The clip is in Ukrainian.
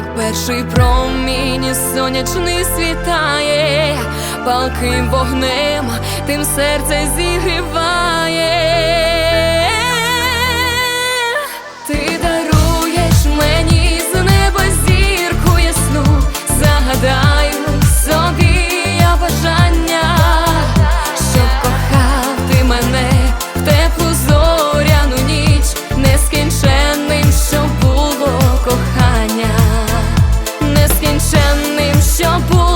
як перший промінь сонячний світає, палким вогнем тим серце зігріває. все будет.